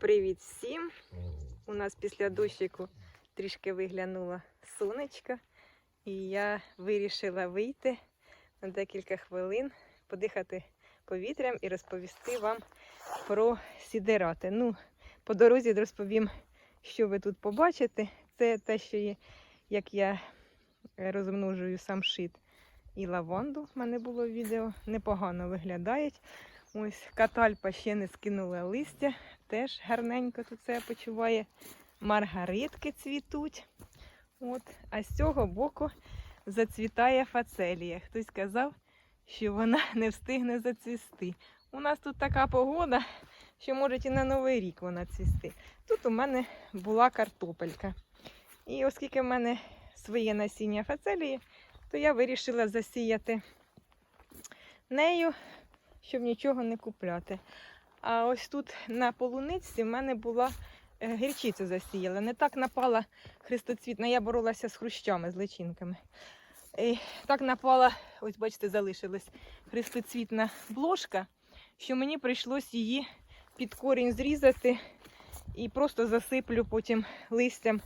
Привіт всім! У нас після дощику трішки виглянуло сонечко, і я вирішила вийти на декілька хвилин, подихати повітрям і розповісти вам про сідерати. Ну, по дорозі розповім, що ви тут побачите. Це те, що є, як я розмножую сам шит і лаванду. В мене було відео. Непогано виглядають. Ось катальпа ще не скинула листя, теж гарненько тут себе почуває. Маргаритки цвітуть. От. А з цього боку зацвітає фацелія. Хтось сказав, що вона не встигне зацвісти. У нас тут така погода, що може і на Новий рік вона цвісти. Тут у мене була картопелька. І оскільки в мене своє насіння фацелії, то я вирішила засіяти нею щоб нічого не купляти. А ось тут на полуниці в мене була е, гірчиця засіяла. Не так напала хрестоцвітна, я боролася з хрущами, з личинками. І так напала, ось бачите, залишилась хрестоцвітна бложка, що мені прийшлось її під корінь зрізати і просто засиплю потім листям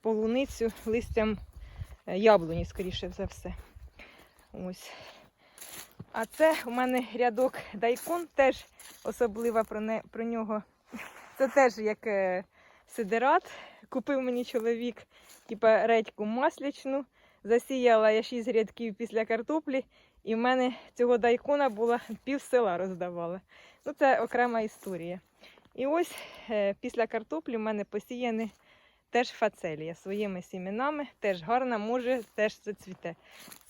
полуницю, листям е, яблуні, скоріше за все. Ось. А це у мене рядок дайкон, теж особливо про, не, про нього. Це теж як е, сидерат. Купив мені чоловік типа редьку маслячну. Засіяла я 6 рядків після картоплі, і в мене цього дайкона було пів села роздавала. Ну, це окрема історія. І ось е, після картоплі в мене посіяні теж фацелія своїми сімінами, теж гарна, може, теж зацвіте.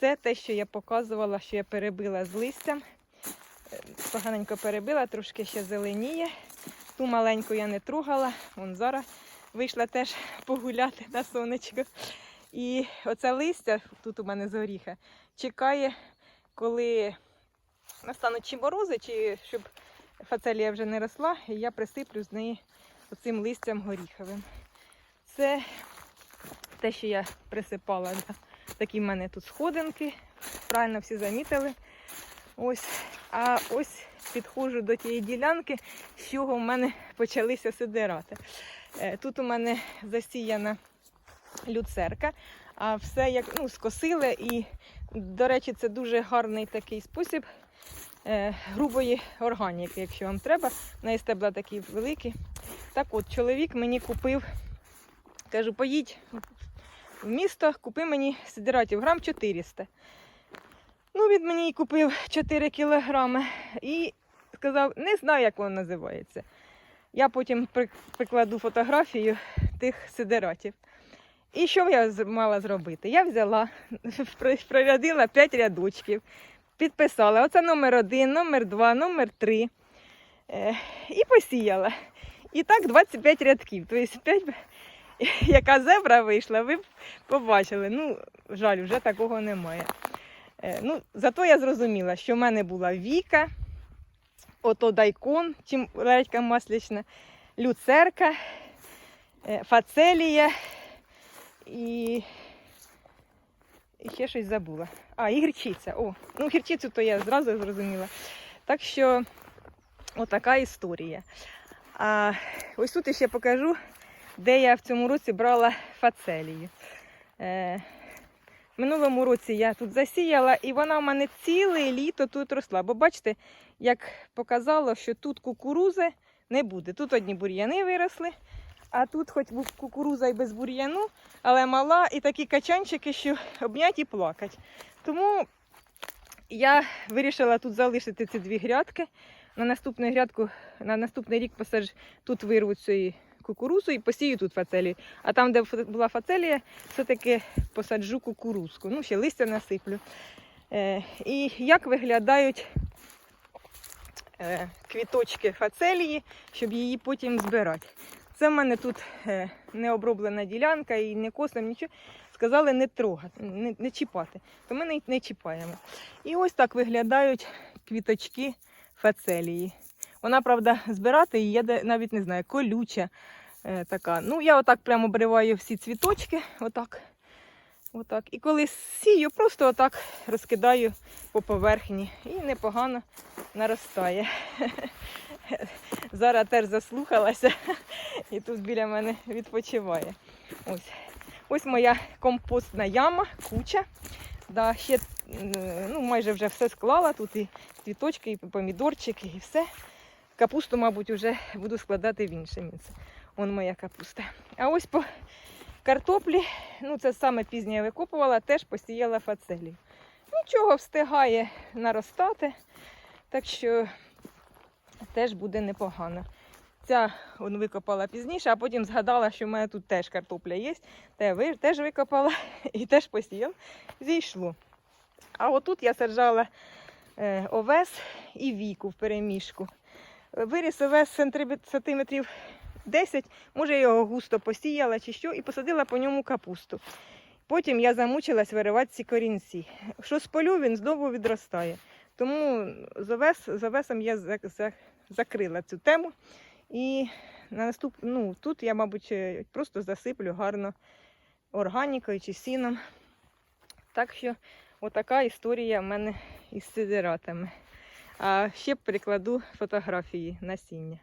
Це те, що я показувала, що я перебила з листям. Е, Поганенько перебила, трошки ще зеленіє. Ту маленьку я не трогала. Вон зараз вийшла теж погуляти на сонечко. І оце листя, тут у мене з горіха, чекає, коли настануть чи морози, чи щоб фацелія вже не росла, і я присиплю з неї оцим листям горіховим. Це те, що я присипала. Такі в мене тут сходинки. Правильно всі замітили. Ось. А ось підходжу до тієї ділянки, з чого в мене почалися сидирати. Е, Тут у мене засіяна люцерка, а все як ну, скосили. І, до речі, це дуже гарний такий спосіб е, грубої органіки, якщо вам треба. В неї стебла такі великі. Так от, чоловік мені купив, кажу, поїдь в місто, купи мені сидиратів грам 400. Ну, він мені купив 4 кілограми і сказав, не знаю, як воно називається. Я потім прикладу фотографію тих сидератів. І що я мала зробити? Я взяла, прорядила 5 рядочків, підписала. Оце номер один, номер два, номер три. Е, і посіяла. І так 25 рядків. Тобто 5, яка зебра вийшла, ви б побачили. Ну, жаль, вже такого немає. Е, ну, зато я зрозуміла, що в мене була Віка, ото дайкон, чим редька маслячна, люцерка, е, фацелія і, і ще щось забула. А, і гірчиця. О, ну гірчицю то я зразу зрозуміла. Так що, отака історія. А ось тут я ще покажу, де я в цьому році брала фацелію. Е, Минулому році я тут засіяла, і вона в мене ціле літо тут росла. Бо бачите, як показало, що тут кукурузи не буде. Тут одні бур'яни виросли, а тут хоч був кукуруза і без бур'яну, але мала і такі качанчики, що обняті і плакать. Тому я вирішила тут залишити ці дві грядки. На наступну грядку, на наступний рік посадж тут вирву цю кукурузу і посію тут фацелію. А там, де була фацелія, все-таки посаджу кукурузку. Ну, ще листя насиплю. Е, і як виглядають е, квіточки фацелії, щоб її потім збирати. Це в мене тут е, не оброблена ділянка і не косим, нічого. Сказали не трогати, не, не чіпати. То ми не, не чіпаємо. І ось так виглядають квіточки фацелії. Вона, правда, збирати її, я навіть не знаю, колюча е, така. Ну, я отак прямо обриваю всі цвіточки, отак. Отак. І коли сію, просто отак розкидаю по поверхні і непогано наростає. Зараз теж заслухалася і тут біля мене відпочиває. Ось. Ось моя компостна яма, куча. Да, ще ну, майже вже все склала. Тут і цвіточки, і помідорчики, і все. Капусту, мабуть, вже буду складати в інше місце. Вон моя капуста. А ось по картоплі, ну це саме пізнє я викопувала, теж посіяла фацелію. Нічого встигає наростати, так що теж буде непогано. Ця он викопала пізніше, а потім згадала, що в мене тут теж картопля є. Ви- теж викопала і теж посіяла. Зійшло. А отут я саджала е, овес і віку в переміжку. Виріс овес сантиметрів- сантиметрів 10, може я його густо посіяла чи що, і посадила по ньому капусту. Потім я замучилась виривати ці корінці. Що сполю, він знову відростає. Тому з, овес, з овесом я за- за- закрила цю тему. І на наступ... ну, тут я, мабуть, е, просто засиплю гарно органікою чи сіном. Так що отака історія в мене із сидератами. А ще прикладу фотографії насіння.